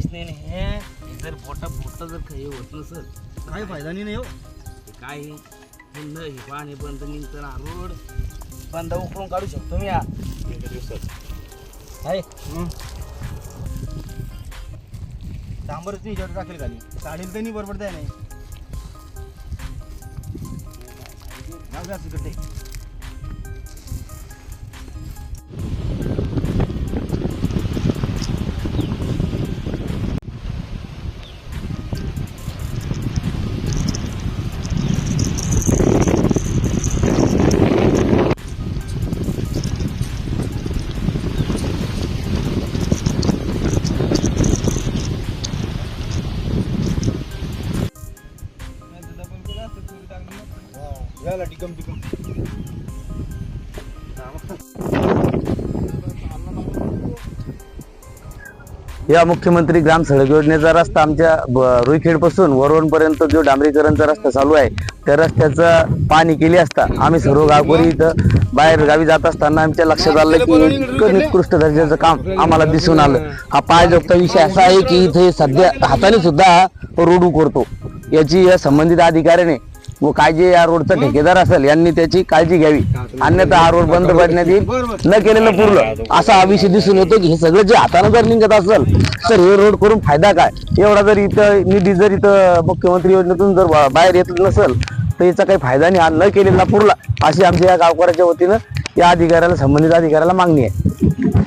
आता जर काही होत नसेल काही फायदा नाही हो ते काय हे बंद हे पाणी बंद निघतं ना रोड. बंद उकरून काढू शकतो मी हा. आहे? डांबरच नाही जड टाकेल खाली. चालेल तर नाही बरोबर द्या नाही जाऊ द्या तिकडे याला टिकम टिकम. या मुख्यमंत्री ग्राम सडक योजनेचा रस्ता आमच्या रुईखेडपासून वरवणपर्यंत जो डांबरीकरणचा रस्ता चालू आहे त्या रस्त्याचं पाणी केली असता आम्ही सर्व गावकरी इथं बाहेर गावी जात असताना आमच्या लक्षात आलं की इतकं निकृष्ट दर्जाचं काम आम्हाला दिसून आलं. हा पायजोगता विषय असा आहे की इथे सध्या हाताने सुद्धा रोड उकरतो याची या संबंधित अधिकाऱ्याने व काय जे या रोडचा ठेकेदार असेल यांनी त्याची काळजी घ्यावी. अन्यथा हा रोड बंद पडण्यात येईल न केलेलं पुरलं असा हा विषय दिसून येतो की हे सगळं जे हाताने जर निघत असेल तर हे रोड करून फायदा काय? एवढा जर इथं निधी जर इथं मुख्यमंत्री योजनेतून जर बाहेर येत नसेल तर याचा काही फायदा नाही. हा न केलेला पुरला अशी आमच्या या गावकऱ्याच्या वतीनं या अधिकाऱ्याला संबंधित अधिकाऱ्याला मागणी आहे.